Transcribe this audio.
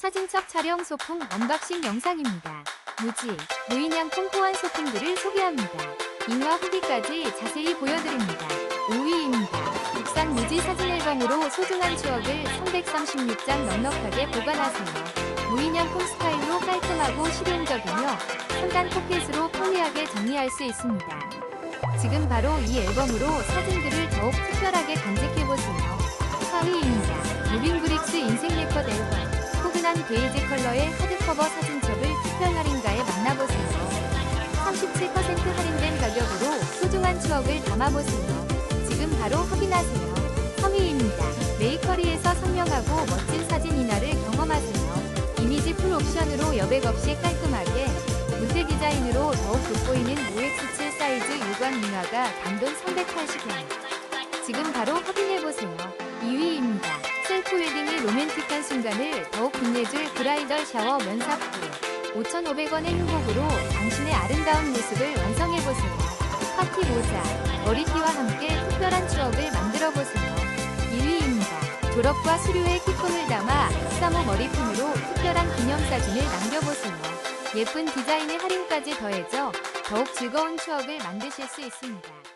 사진첩 촬영 소품 언박싱 영상입니다. 무지, 무인양품 호환 소품들을 소개합니다. 인화 후기까지 자세히 보여드립니다. 5위입니다. 국산 무지 사진 앨범으로 소중한 추억을 336장 넉넉하게 보관하세요. 무인양품 스타일로 깔끔하고 실용적이며 3단 포켓으로 편리하게 정리할 수 있습니다. 지금 바로 이 앨범으로 사진들을 더욱 특별하게 간직해보세요. 4위입니다. 무빙브릭스 인생 레컷 앨범. 포근한 베이지 컬러의 하드커버 사진첩을 특별 할인가에 만나보세요. 37% 할인된 가격으로 소중한 추억을 담아보세요. 지금 바로 확인하세요. 3위입니다. 메이커리에서 선명하고 멋진 사진 인화를 경험하세요. 이미지 풀 옵션으로 여백 없이 깔끔하게 문대 디자인으로 더욱 돋보이는 5X7 사이즈 유광 인화가 단돈 380원. 지금 바로 확인해보세요. 2위입니다. 셀프 웨딩의 로맨틱한 순간을 더욱 빛내줄 브라이덜 샤워 면사포. 5,500원의 행복으로 당신의 아름다운 모습을 완성해보세요. 파티 모자, 머리띠와 함께 특별한 추억을 만들어보세요. 1위입니다. 졸업과 수료의 기쁨을 담아 사모 머리핀으로 특별한 기념사진을 남겨보세요. 예쁜 디자인의 할인까지 더해져 더욱 즐거운 추억을 만드실 수 있습니다.